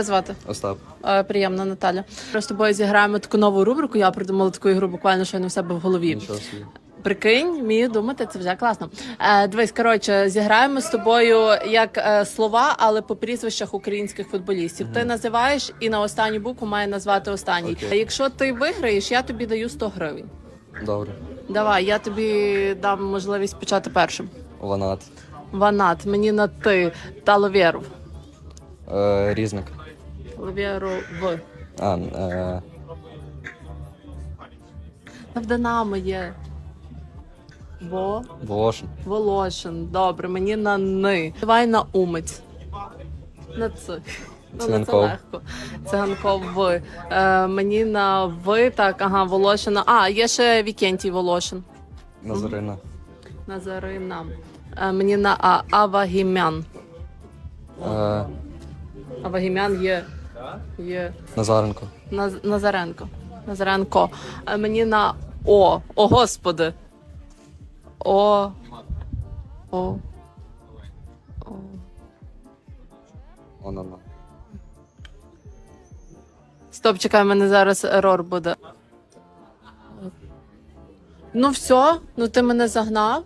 тебе звати? Остап. Е, Приємно, Наталя. Ми з тобою зіграємо таку нову рубрику. Я придумала таку ігру буквально щойно в себе в голові. Нічого собі. Прикинь, вмію думати, це вже класно. Е, дивись, коротше, зіграємо з тобою як е, слова, але по прізвищах українських футболістів. Ти називаєш і на останню букву має назвати останній. Окей. Якщо ти виграєш, я тобі даю 100 гривень. Добре. Давай, я тобі дам можливість почати першим. Ванат. Ванат, мені на ти та Ловєров. Е, різник. Ловєров в. А, е, Та в Динамо є. Во. Волошин. Волошин. Добре, мені на ни. Давай на умець. На ц. Ну, на це Циганков. легко. Циганков в. Е, мені на ви, так, ага, Волошина. А, є ще Вікентій Волошин. Назарина. Назарина. Е, мені на А. Авагімян. Е, Авагімян є. Є. Назаренко. Наз... Назаренко. Назаренко. А мені на О. О, господи. О. О. О. Онана. Стоп, чекай, в мене зараз ерор буде. Ну все, ну ти мене загнав.